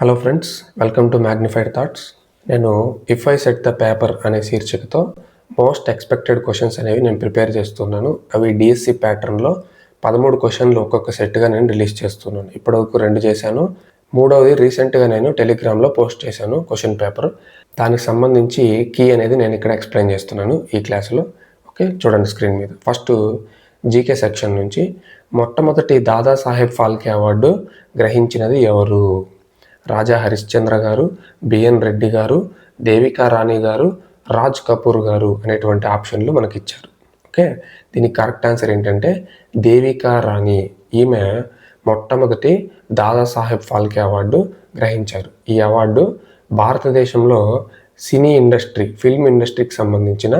Hello friends welcome to magnified thoughts నేను if I set the paper అనే శీర్షికతో most expected questions అనేవి నేను ప్రిపేర్ చేస్తున్నాను. అవి డిఎస్సి ప్యాటర్న్లో పదమూడు క్వశ్చన్లు ఒక్కొక్క సెట్గా నేను రిలీజ్ చేస్తున్నాను. ఇప్పటివరకు రెండు చేశాను. మూడవది రీసెంట్గా నేను టెలిగ్రామ్లో పోస్ట్ చేశాను క్వశ్చన్ పేపర్ దానికి సంబంధించి కీ అనేది నేను ఇక్కడ ఎక్స్ప్లెయిన్ చేస్తున్నాను ఈ క్లాసులో ఓకే చూడండి స్క్రీన్ మీద. ఫస్ట్ జీకే సెక్షన్ నుంచి మొట్టమొదటి దాదాసాహెబ్ ఫాల్కే అవార్డు గ్రహించినది ఎవరు? రాజా హరిశ్చంద్ర గారు బిఎన్ రెడ్డి గారు దేవికా రాణి గారు రాజ్ కపూర్ గారు అనేటువంటి ఆప్షన్లు మనకి ఇచ్చారు ఓకే? దీనికి కరెక్ట్ ఆన్సర్ ఏంటంటే దేవికా రాణి. ఈమె మొట్టమొదటి దాదాసాహెబ్ ఫాల్కే అవార్డు గ్రహించారు. ఈ అవార్డు భారతదేశంలో సినీ ఇండస్ట్రీ ఫిల్మ్ ఇండస్ట్రీకి సంబంధించిన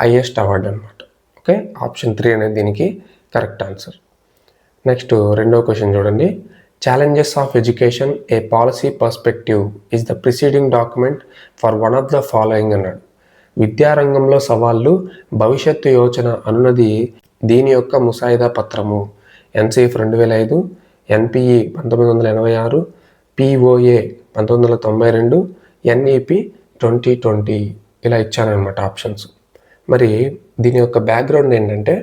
హయ్యెస్ట్ అవార్డు అనమాట ఓకే? ఆప్షన్ త్రీ అనేది దీనికి కరెక్ట్ ఆన్సర్. నెక్స్ట్ రెండో క్వశ్చన్ చూడండి. Challenges of education a policy perspective is the preceding document for one of the following అన్నాడు విద్యారంగంలో సవాళ్ళు భవిష్యత్తు యోచన అనున్నది దీని యొక్క ముసాయిదా పత్రము. ఎన్సీఎఫ్ రెండు వేల ఐదు ఎన్పిఈ పంతొమ్మిది వందల ఎనభై ఆరు పిఓఏ పంతొమ్మిది వందల తొంభై రెండు ఎన్ఈపి ట్వంటీ ట్వంటీ ఇలా ఇచ్చానమాట ఆప్షన్స్. మరి దీని యొక్క బ్యాక్గ్రౌండ్ ఏంటంటే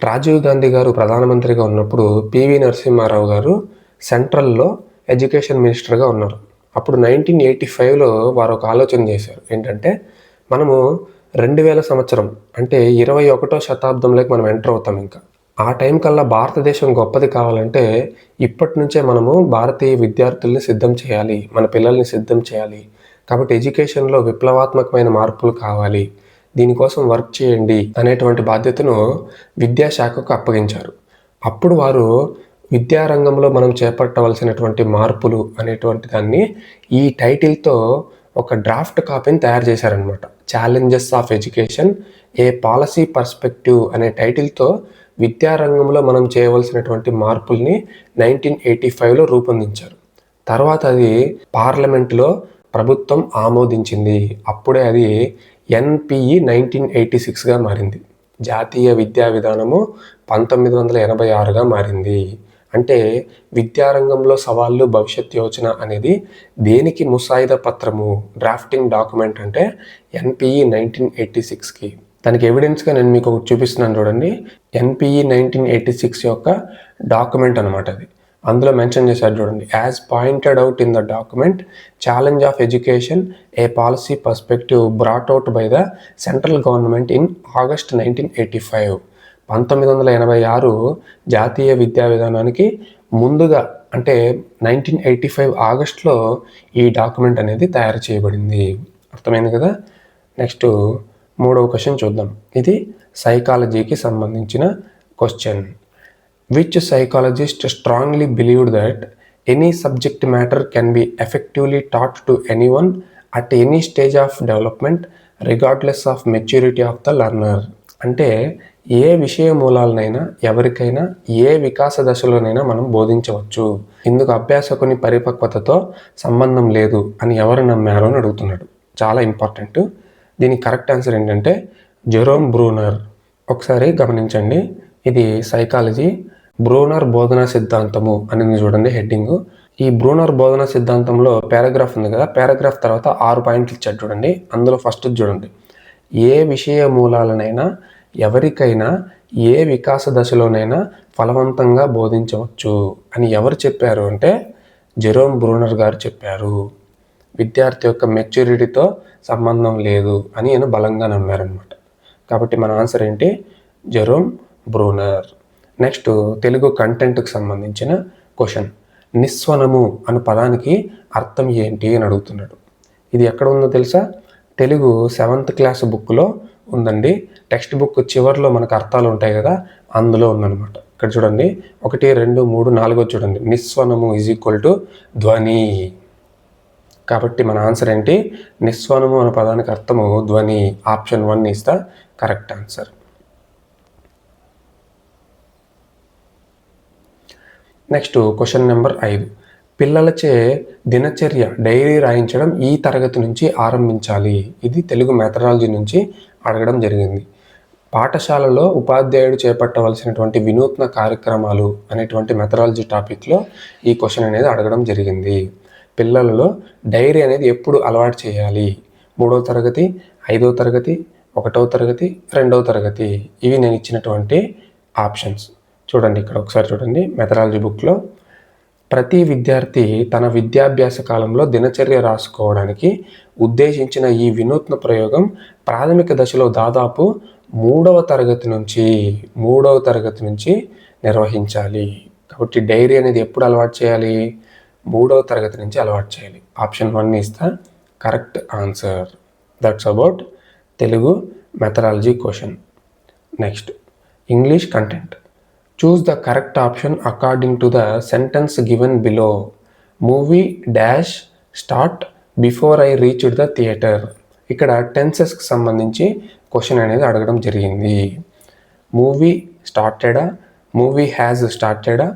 రాజీవ్ గాంధీ గారు ప్రధానమంత్రిగా ఉన్నప్పుడు పివి నరసింహారావు గారు సెంట్రల్లో ఎడ్యుకేషన్ మినిస్టర్గా ఉన్నారు. అప్పుడు నైన్టీన్ ఎయిటీ ఫైవ్లో వారు ఒక ఆలోచన చేశారు. ఏంటంటే మనము రెండు వేల సంవత్సరం అంటే ఇరవై ఒకటో శతాబ్దంలోకి మనం ఎంటర్ అవుతాం ఇంకా. ఆ టైం కల్లా భారతదేశం గొప్పది కావాలంటే ఇప్పటి నుంచే మనము భారతీయ విద్యార్థుల్ని సిద్ధం చేయాలి మన పిల్లల్ని సిద్ధం చేయాలి. కాబట్టి ఎడ్యుకేషన్లో విప్లవాత్మకమైన మార్పులు కావాలి. దీనికోసం వర్క్ చేయండి అనేటువంటి బాధ్యతను విద్యాశాఖకు అప్పగించారు. అప్పుడు వారు విద్యారంగంలో మనం చేపట్టవలసినటువంటి మార్పులు అనేటువంటి దాన్ని ఈ టైటిల్తో ఒక డ్రాఫ్ట్ కాపీని తయారు చేశారనమాట challenges of education a policy perspective అనే టైటిల్తో విద్యారంగంలో మనం చేయవలసినటువంటి మార్పుల్ని నైన్టీన్ ఎయిటీ ఫైవ్లో రూపొందించారు. తర్వాత అది పార్లమెంట్లో ప్రభుత్వం ఆమోదించింది. అప్పుడే అది ఎన్పిఈ నైన్టీన్ ఎయిటీ సిక్స్గా మారింది. జాతీయ విద్యా విధానము పంతొమ్మిది వందల ఎనభై ఆరుగా మారింది. అంటే విద్యారంగంలో సవాళ్ళు భవిష్యత్ యోచన అనేది దేనికి ముసాయిదా పత్రము? డ్రాఫ్టింగ్ డాక్యుమెంట్ అంటే ఎన్పిఈ నైన్టీన్ ఎయిటీ సిక్స్కి. దానికి ఎవిడెన్స్గా నేను మీకు ఒకటి చూపిస్తున్నాను చూడండి. ఎన్పిఈ నైన్టీన్ ఎయిటీ సిక్స్ యొక్క డాక్యుమెంట్ అనమాట అది. అందులో మెన్షన్ చేశారు చూడండి. As pointed out in the document challenge of education a policy perspective brought out by the central government in August nineteen eighty five పంతొమ్మిది వందల ఎనభై ఆరు జాతీయ విద్యా విధానానికి ముందుగా అంటే నైన్టీన్ ఎయిటీ ఫైవ్ ఆగస్ట్లో ఈ డాక్యుమెంట్ అనేది తయారు చేయబడింది. అర్థమైంది కదా? నెక్స్ట్ మూడవ క్వశ్చన్ చూద్దాం. ఇది సైకాలజీకి సంబంధించిన question. Which psychologist strongly believed that any subject matter can be effectively taught to any one at any stage of development regardless of maturity of the learner అంటే ఏ విషయ మూలాలనైనా ఎవరికైనా ఏ వికాస దశలోనైనా మనం బోధించవచ్చు. ఇందుకు అభ్యాసకుని పరిపక్వతతో సంబంధం లేదు అని ఎవరు నమ్మారో అని అడుగుతున్నాడు. చాలా ఇంపార్టెంట్. దీని కరెక్ట్ ఆన్సర్ ఏంటంటే జెరోమ్ బ్రూనర్. ఒకసారి గమనించండి. ఇది సైకాలజీ. బ్రూనర్ బోధనా సిద్ధాంతము అనేది చూడండి హెడ్డింగ్. ఈ బ్రూనర్ బోధనా సిద్ధాంతంలో పారాగ్రాఫ్ ఉంది కదా పారాగ్రాఫ్ తర్వాత ఆరు పాయింట్లు ఇచ్చాడు చూడండి. అందులో ఫస్ట్ చూడండి. ఏ విషయ మూలాలనైనా ఎవరికైనా ఏ వికాస దశలోనైనా ఫలవంతంగా బోధించవచ్చు అని ఎవరు చెప్పారు అంటే జెరోమ్ బ్రూనర్ గారు చెప్పారు. విద్యార్థి యొక్క మెచ్యూరిటీతో సంబంధం లేదు అని నేను బలంగా నమ్మారనమాట కాబట్టి మన ఆన్సర్ ఏంటి? Jerome Bruner. నెక్స్ట్ తెలుగు కంటెంట్కి సంబంధించిన క్వశ్చన్. నిస్వనము అనే పదానికి అర్థం ఏంటి అని అడుగుతున్నాడు. ఇది ఎక్కడ ఉందో తెలుసా? తెలుగు సెవెంత్ క్లాస్ బుక్లో ఉందండి. టెక్స్ట్ బుక్ చివరిలో మనకు అర్థాలు ఉంటాయి కదా అందులో ఉందన్నమాట. ఇక్కడ చూడండి. ఒకటి రెండు మూడు నాలుగో చూడండి. నిస్వనము ఈజ్ ఈక్వల్ టు ధ్వని. కాబట్టి మన ఆన్సర్ ఏంటి? నిస్వనము అనే పదానికి అర్థము ధ్వని. Option one is the correct answer next question number ఐదు. పిల్లలచే దినచర్య డైరీ రాయించడం ఈ తరగతి నుంచి ఆరంభించాలి. ఇది తెలుగు మెథడాలజీ నుంచి అడగడం జరిగింది. పాఠశాలలో ఉపాధ్యాయుడు చేపట్టవలసినటువంటి వినూత్న కార్యక్రమాలు అనేటువంటి మెథడాలజీ టాపిక్లో ఈ క్వశ్చన్ అనేది అడగడం జరిగింది. పిల్లలలో డైరీ అనేది ఎప్పుడు అలవాటు చేయాలి? మూడవ తరగతి ఐదవ తరగతి ఒకటవ తరగతి రెండవ తరగతి ఇవి నేను ఇచ్చినటువంటి ఆప్షన్స్ చూడండి ఇక్కడ ఒకసారి చూడండి. మెథడాలజీ బుక్లో ప్రతి విద్యార్థి తన విద్యాభ్యాస కాలంలో దినచర్య రాసుకోవడానికి ఉద్దేశించిన ఈ వినూత్న ప్రయోగం ప్రాథమిక దశలో దాదాపు మూడవ తరగతి నుంచి మూడవ తరగతి నుంచి నిర్వహించాలి. కాబట్టి డైరీ అనేది ఎప్పుడు అలవాటు చేయాలి? మూడవ తరగతి నుంచి అలవాటు చేయాలి. Option one is the correct answer that's about Telugu methodology question next English content choose the correct option according to the sentence given below movie dash start before I reached the theatre ఇక్కడ టెన్సెస్కి సంబంధించి question అనేది అడగడం జరిగింది. Movie స్టార్టెడా movie has స్టార్టెడా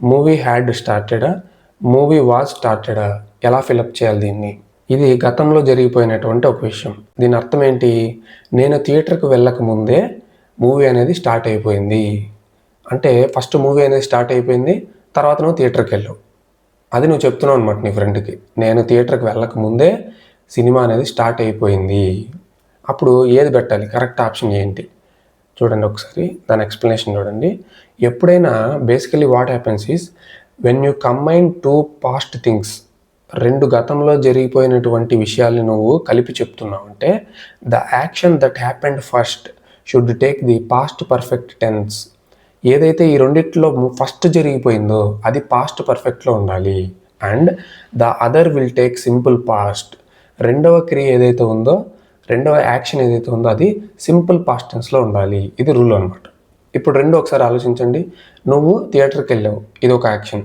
movie had స్టార్టెడా movie was స్టార్టెడా ఎలా ఫిలప్ చేయాలి దీన్ని? ఇది గతంలో జరిగిపోయినటువంటి ఒక విషయం. దీని అర్థం ఏంటి? నేను థియేటర్కి వెళ్ళక ముందే మూవీ అనేది స్టార్ట్ అయిపోయింది. అంటే ఫస్ట్ మూవీ అనేది స్టార్ట్ అయిపోయింది తర్వాత నువ్వు థియేటర్కి వెళ్ళావు అది నువ్వు చెప్తున్నావు అనమాట నీ ఫ్రెండ్కి నేను థియేటర్కి వెళ్ళక ముందే సినిమా అనేది స్టార్ట్ అయిపోయింది. అప్పుడు ఏది పెట్టాలి? కరెక్ట్ ఆప్షన్ ఏంటి? చూడండి ఒకసారి దాని ఎక్స్ప్లెనేషన్ చూడండి. ఎప్పుడైనా basically what happens is when you combine two past things రెండు గతంలో జరిగిపోయినటువంటి విషయాల్ని నువ్వు కలిపి చెప్తున్నావు అంటే the action that happened first should take the past perfect tense ఏదైతే ఈ రెండిట్లో ఫస్ట్ జరిగిపోయిందో అది పాస్ట్ పర్ఫెక్ట్లో ఉండాలి. And the other will take simple past రెండవ క్రియ ఏదైతే ఉందో రెండవ యాక్షన్ ఏదైతే ఉందో అది సింపుల్ పాస్ట్ టెన్స్లో ఉండాలి. ఇది రూల్ అనమాట ఇప్పుడు రెండు ఒకసారి ఆలోచించండి. నువ్వు థియేటర్కి వెళ్ళావు ఇది ఒక యాక్షన్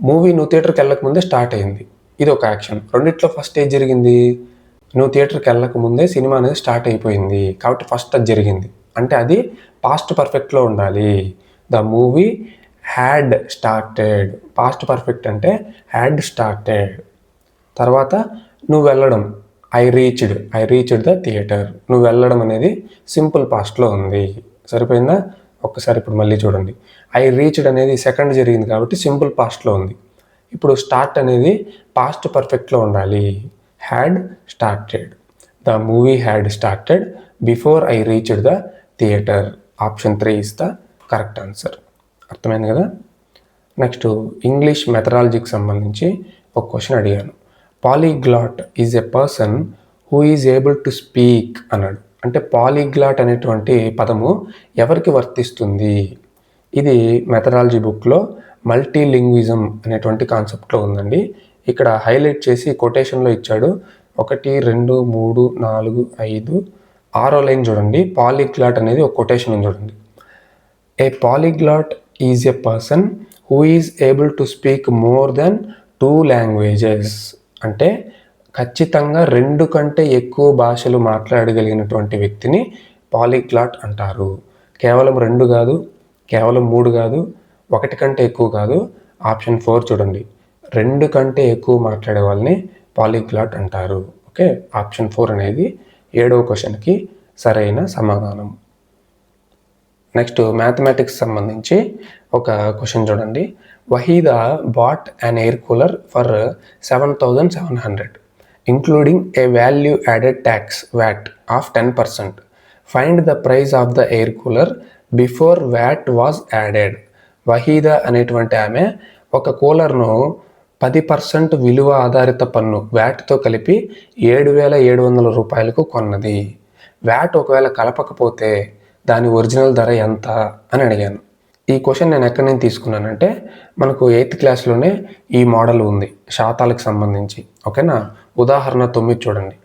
మూవీ నువ్వు థియేటర్కి వెళ్ళక ముందే స్టార్ట్ అయింది ఇది ఒక యాక్షన్ రెండిట్లో ఫస్ట్ ఏది జరిగింది? నువ్వు థియేటర్కి వెళ్ళక ముందే సినిమా అనేది స్టార్ట్ అయిపోయింది. కాబట్టి ఫస్ట్ అది జరిగింది. అంటే అది పాస్ట్ పర్ఫెక్ట్లో ఉండాలి. The movie had started past perfect అంటే హ్యాడ్ స్టార్టెడ్ తర్వాత నువ్వు వెళ్ళడం. I reached I reached the theatre నువ్వు వెళ్ళడం అనేది సింపుల్ పాస్ట్లో ఉంది. సరిపోయిందా? ఒక్కసారి ఇప్పుడు మళ్ళీ చూడండి. ఐ రీచ్డ్ అనేది సెకండ్ జరిగింది కాబట్టి సింపుల్ పాస్ట్లో ఉంది. ఇప్పుడు స్టార్ట్ అనేది పాస్ట్ పర్ఫెక్ట్లో ఉండాలి. Had started the movie had started before I reached the theatre option three is the correct answer. అర్థమైంది కదా? నెక్స్ట్ ఇంగ్లీష్ మెథడాలజీకి సంబంధించి ఒక క్వశ్చన్ అడిగాను. Polyglot is a person who is able to speak అన్నాడు. అంటే పాలీగ్లాట్ అనేటువంటి పదము ఎవరికి వర్తిస్తుంది? ఇది మెథడాలజీ బుక్లో మల్టీలింగ్విజం అనేటువంటి కాన్సెప్ట్లో ఉందండి. ఇక్కడ హైలైట్ చేసి కొటేషన్లో ఇచ్చాడు. ఒకటి రెండు మూడు నాలుగు ఐదు ఆరో లైన్ చూడండి. పాలిగ్లాట్ అనేది ఒక కొటేషన్ ఉంది చూడండి. A polyglot is a person who is able to speak more than two languages అంటే ఖచ్చితంగా రెండు కంటే ఎక్కువ భాషలు మాట్లాడగలిగినటువంటి వ్యక్తిని పాలిగ్లాట్ అంటారు. కేవలం రెండు కాదు కేవలం మూడు కాదు ఒకటి కంటే ఎక్కువ కాదు. ఆప్షన్ ఫోర్ చూడండి. రెండు కంటే ఎక్కువ మాట్లాడే వాళ్ళని పాలిగ్లాట్ అంటారు. ఓకే ఆప్షన్ ఫోర్ అనేది ఏడవ క్వశ్చన్కి సరైన సమాధానం. నెక్స్ట్ మ్యాథమెటిక్స్ సంబంధించి ఒక క్వశ్చన్ చూడండి. Waheeda bought an air cooler for seven thousand seven hundred including a value added tax VAT of ten percent find the price of the air cooler before VAT was added Waheeda అనేటువంటి ఆమె ఒక కూలర్ను పది percent విలువ ఆధారిత పన్ను వ్యాట్తో కలిపి ఏడు వేల ఏడు వందల రూపాయలకు కొన్నది. వ్యాట్ ఒకవేళ కలపకపోతే దాని ఒరిజినల్ ధర ఎంత అని అడిగాను. ఈ క్వశ్చన్ నేను ఎక్కడి నుంచి తీసుకున్నానంటే మనకు ఎయిత్ క్లాస్లోనే ఈ మోడల్ ఉంది శాతాలకు సంబంధించి. ఓకేనా? ఉదాహరణ తొమ్మిది చూడండి.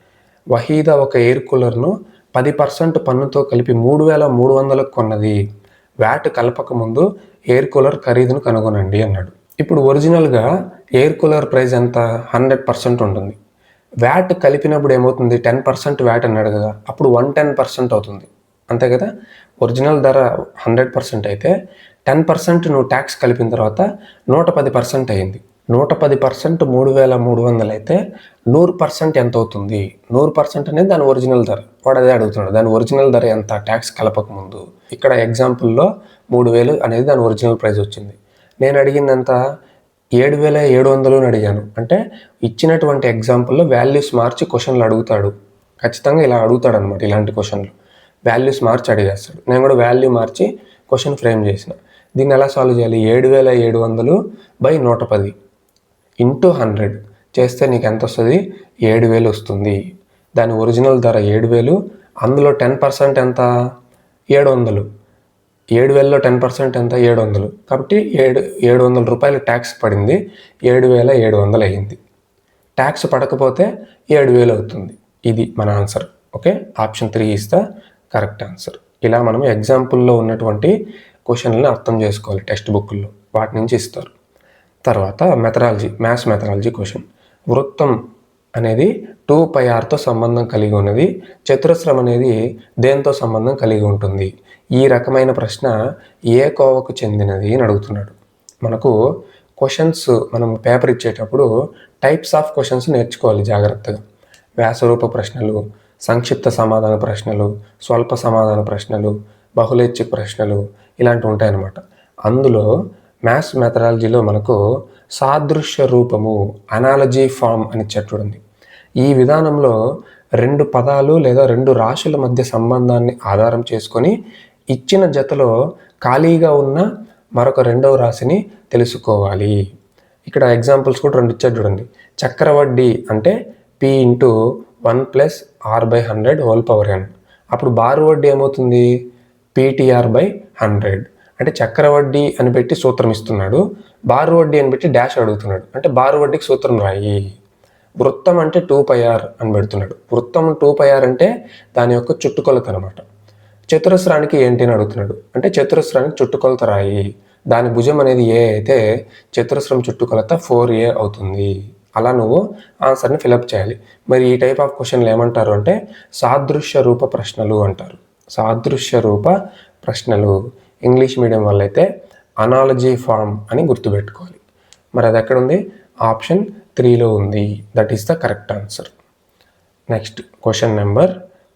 వహీద ఒక ఎయిర్ కూలర్ను పది పర్సెంట్ పన్నుతో కలిపి మూడు వేల మూడు వందలకు కొన్నది. వ్యాట్ కలపక ముందు ఎయిర్ కూలర్ ఖరీదును కనుగొనండి అన్నాడు. ఇప్పుడు ఒరిజినల్గా ఎయిర్ కూలర్ ప్రైస్ ఎంత? హండ్రెడ్ పర్సెంట్ ఉంటుంది. వ్యాట్ కలిపినప్పుడు ఏమవుతుంది? టెన్ పర్సెంట్ వ్యాట్ అన్నాడు కదా అప్పుడు వన్ టెన్ పర్సెంట్ అవుతుంది. అంతే కదా? ఒరిజినల్ ధర హండ్రెడ్ పర్సెంట్ అయితే టెన్ పర్సెంట్ నువ్వు ట్యాక్స్ కలిపిన తర్వాత నూట పది పర్సెంట్ అయింది. నూట పది పర్సెంట్ మూడు వేల మూడు వందలు అయితే నూరు పర్సెంట్ ఎంత అవుతుంది? నూరు పర్సెంట్ అనేది దాని ఒరిజినల్ ధర. వాడు అదే అడుగుతున్నాడు దాని ఒరిజినల్ ధర ఎంత? ట్యాక్స్ కలపక ముందు ఇక్కడ ఎగ్జాంపుల్లో మూడు వేలు అనేది దాని ఒరిజినల్ ప్రైస్ వచ్చింది. నేను అడిగిందంతా ఏడు వేల ఏడు వందలు అని అడిగాను. అంటే ఇచ్చినటువంటి ఎగ్జాంపుల్లో వాల్యూస్ మార్చి క్వశ్చన్లు అడుగుతాడు. ఖచ్చితంగా ఇలా అడుగుతాడు అనమాట ఇలాంటి క్వశ్చన్లు వాల్యూస్ మార్చి అడిగేస్తాడు. నేను కూడా వాల్యూ మార్చి క్వశ్చన్ ఫ్రేమ్ చేసిన. దీన్ని ఎలా సాల్వ్ చేయాలి? ఏడు వేల ఏడు వందలు బై నూట పది ఇంటూ హండ్రెడ్ చేస్తే నీకు ఎంత వస్తుంది? ఏడు వేలు వస్తుంది. దాని ఒరిజినల్ ధర ఏడు వేలు. అందులో టెన్ పర్సెంట్ ఎంత? ఏడు వందలు. ఏడు వేలలో టెన్ పర్సెంట్ ఎంత? ఏడు వందలు. కాబట్టి ఏడు ఏడు వందల రూపాయలు ట్యాక్స్ పడింది. ఏడు వేల ఏడు వందలు అయ్యింది. ట్యాక్స్ పడకపోతే ఏడు వేలు అవుతుంది. ఇది మన answer. Okay? Option three is the correct answer. ఇలా మనం ఎగ్జాంపుల్లో ఉన్నటువంటి క్వశ్చన్లను అర్థం చేసుకోవాలి టెక్స్ట్ బుక్లో. వాటి నుంచి ఇస్తారు. తర్వాత మెథడాలజీ మ్యాథ్స్ మెథడాలజీ క్వశ్చన్. వృత్తం అనేది టూ పై ఆర్తో సంబంధం కలిగి ఉన్నది. చతురస్రం అనేది దేంతో సంబంధం కలిగి ఉంటుంది? ఈ రకమైన ప్రశ్న ఏ కోవకు చెందినది అని అడుగుతున్నాడు. మనకు క్వశ్చన్స్ మనం పేపర్ ఇచ్చేటప్పుడు టైప్స్ ఆఫ్ క్వశ్చన్స్ నేర్చుకోవాలి జాగ్రత్తగా. వ్యాసరూప ప్రశ్నలు సంక్షిప్త సమాధాన ప్రశ్నలు స్వల్ప సమాధాన ప్రశ్నలు బహుళేచ్ఛ ప్రశ్నలు ఇలాంటివి ఉంటాయన్నమాట. అందులో మ్యాథ్స్ మెథడాలజీలో మనకు సాదృశ్య రూపము అనాలజీ ఫామ్ అని చెట్టు ఉంది ఈ విధానంలో రెండు పదాలు లేదా రెండు రాశుల మధ్య సంబంధాన్ని ఆధారం చేసుకొని ఇచ్చిన జతలో ఖాళీగా ఉన్న మరొక రెండవ రాశిని తెలుసుకోవాలి. ఇక్కడ ఎగ్జాంపుల్స్ కూడా రెండు ఇచ్చారు చూడండి. చక్రవడ్డీ అంటే P into one plus R by hundred whole power N అప్పుడు బారు వడ్డీ ఏమవుతుంది పీటీఆర్ బై హండ్రెడ్ అంటే చక్రవడ్డీ అని పెట్టి సూత్రం ఇస్తున్నాడు బారు వడ్డీ అని పెట్టి డాష్ అడుగుతున్నాడు. అంటే బారు వడ్డీకి సూత్రం రాయి. వృత్తం అంటే టూ పై ఆర్ అని పెడుతున్నాడు. వృత్తం టూ పై ఆర్ అంటే దాని యొక్క చుట్టుకొలత అనమాట చతురస్రానికి ఏంటి అని అడుగుతున్నాడు. అంటే చతురస్రానికి చుట్టుకొలత రాయి. దాని భుజం అనేది ఏ అయితే చతురస్రం చుట్టుకొలత ఫోర్ ఏ అవుతుంది. అలా నువ్వు ఆన్సర్ని ఫిలప్ చేయాలి. మరి ఈ టైప్ ఆఫ్ క్వశ్చన్లు ఏమంటారు అంటే సాదృశ్య రూప ప్రశ్నలు అంటారు. సాదృశ్య రూప ప్రశ్నలు. ఇంగ్లీష్ మీడియం వాళ్ళైతే అనాలజీ ఫార్మ్ అని గుర్తుపెట్టుకోవాలి. మరి అది ఎక్కడ ఉంది? ఆప్షన్ త్రీలో ఉంది. That is the correct answer next question number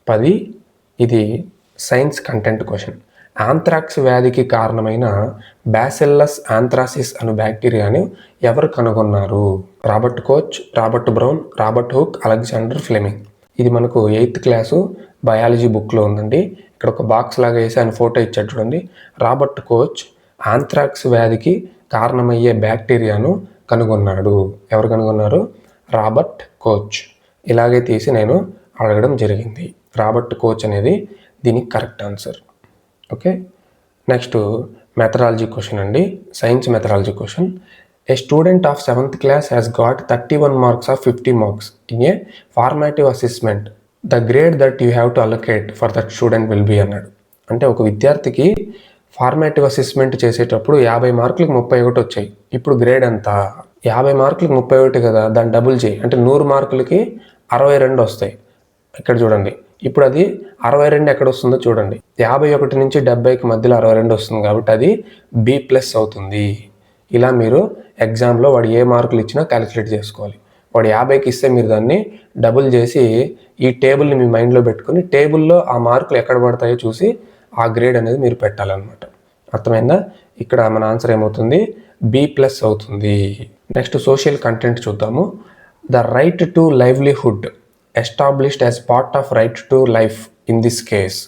పది. ఇది సైన్స్ కంటెంట్ క్వశ్చన్ ఆంథ్రాక్స్ వ్యాధికి కారణమైన బ్యాసెల్లస్ ఆంథ్రాసిస్ అను బ్యాక్టీరియాని ఎవరు కనుగొన్నారు? Robert Koch Robert Brown Robert Hooke Alexander Fleming ఇది మనకు ఎయిత్ క్లాసు బయాలజీ బుక్లో ఉందండి. ఇక్కడ ఒక బాక్స్ లాగా వేసి ఆయన ఫోటో ఇచ్చాడు చూడండి. రాబర్ట్ కోచ్ ఆంథ్రాక్స్ వ్యాధికి కారణమయ్యే బ్యాక్టీరియాను కనుగొన్నాడు. ఎవరు కనుగొన్నారు? Robert Koch. ఇలాగే తీసి నేను అడగడం జరిగింది. రాబర్ట్ కోచ్ అనేది దీనికి correct answer okay? Next methodology question అండి. Science methodology question a student of seventh class has got thirty one marks of fifty marks in a formative assessment the grade that you have to allocate for that student will be అన్నాడు. అంటే ఒక విద్యార్థికి formative assessment చేసేటప్పుడు యాభై మార్కులకు ముప్పై ఒకటి వచ్చాయి. ఇప్పుడు గ్రేడ్ ఎంత? యాభై మార్కులకు ముప్పై ఒకటి కదా దాన్ని డబుల్ చేయి. అంటే నూరు మార్కులకి అరవై రెండు వస్తాయి. ఇక్కడ చూడండి. ఇప్పుడు అది అరవై రెండు ఎక్కడ వస్తుందో చూడండి. యాభై ఒకటి నుంచి డెబ్బైకి మధ్యలో అరవై రెండు వస్తుంది కాబట్టి అది బి ప్లస్ అవుతుంది. ఇలా మీరు ఎగ్జామ్లో వాడు ఏ మార్కులు ఇచ్చినా క్యాలిక్యులేట్ చేసుకోవాలి. వాడు యాభైకి ఇస్తే మీరు దాన్ని డబుల్ చేసి ఈ టేబుల్ని మీ మైండ్లో పెట్టుకుని టేబుల్లో ఆ మార్కులు ఎక్కడ పడతాయో చూసి ఆ గ్రేడ్ అనేది మీరు పెట్టాలన్నమాట. అర్థమైందా? ఇక్కడ మన ఆన్సర్ ఏమవుతుంది? బి ప్లస్ అవుతుంది. నెక్స్ట్ సోషల్ కంటెంట్ చూద్దాము. The right to livelihood established as part of right to life in this case.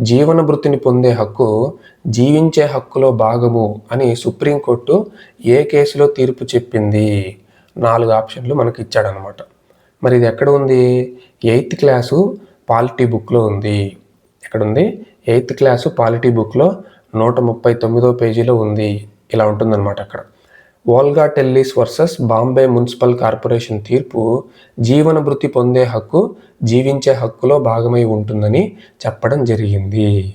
జీవన వృత్తిని పొందే హక్కు జీవించే హక్కులో భాగము అని సుప్రీంకోర్టు ఏ కేసులో తీర్పు చెప్పింది? నాలుగు ఆప్షన్లు మనకి ఇచ్చాడనమాట మరి ఇది ఎక్కడ ఉంది? ఎయిత్ క్లాసు పాలిటీ బుక్లో ఉంది. ఎక్కడ ఉంది? ఎయిత్ క్లాసు పాలిటీ బుక్లో నూట ముప్పై తొమ్మిదో పేజీలో ఉంది. ఇలా ఉంటుందన్నమాట అక్కడ. Olga Tellis versus Bombay municipal corporation తీర్పు జీవనభృతి పొందే హక్కు జీవించే హక్కులో భాగమై ఉంటుందని చెప్పడం జరిగింది.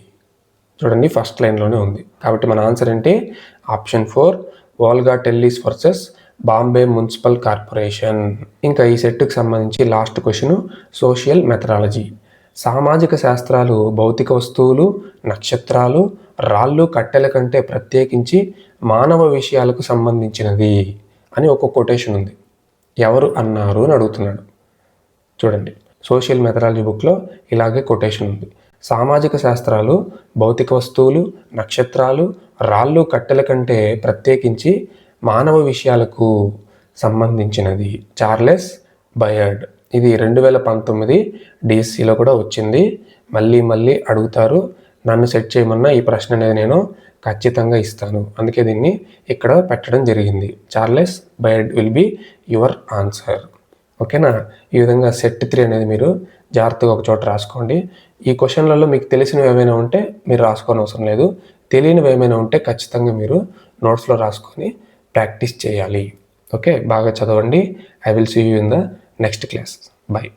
చూడండి ఫస్ట్ లైన్లోనే ఉంది. కాబట్టి మన ఆన్సర్ ఏంటి? Option four Olga Tellis versus Bombay municipal corporation. ఇంకా ఈ సెట్కి సంబంధించి లాస్ట్ క్వశ్చన్ సోషల్ మెథడాలజీ. సామాజిక శాస్త్రాలు భౌతిక వస్తువులు నక్షత్రాలు రాళ్ళు కట్టెల కంటే ప్రత్యేకించి మానవ విషయాలకు సంబంధించినది అని ఒక కొటేషన్ ఉంది. ఎవరు అన్నారు అని అడుగుతున్నాడు. చూడండి. సోషల్ మెథడాలజీ బుక్లో ఇలాగే కొటేషన్ ఉంది. సామాజిక శాస్త్రాలు భౌతిక వస్తువులు నక్షత్రాలు రాళ్ళు కట్టెల కంటే ప్రత్యేకించి మానవ విషయాలకు సంబంధించినది. Charles Beard. ఇది రెండు వేల పంతొమ్మిది డిఎస్సిలో కూడా వచ్చింది. మళ్ళీ మళ్ళీ అడుగుతారు నన్ను సెట్ చేయమన్నా ఈ ప్రశ్న అనేది నేను ఖచ్చితంగా ఇస్తాను. అందుకే దీన్ని ఇక్కడ పెట్టడం జరిగింది. Charles Beard will be your answer. ఓకేనా? ఈ విధంగా సెట్ త్రీ అనేది మీరు జాగ్రత్తగా ఒక చోట రాసుకోండి. ఈ క్వశ్చన్లలో మీకు తెలిసినవి ఏమైనా ఉంటే మీరు రాసుకోని అవసరం లేదు. తెలియనివి ఏమైనా ఉంటే ఖచ్చితంగా మీరు నోట్స్లో రాసుకొని ప్రాక్టీస్ చేయాలి. ఓకే? బాగా చదవండి. I will see you in the next class bye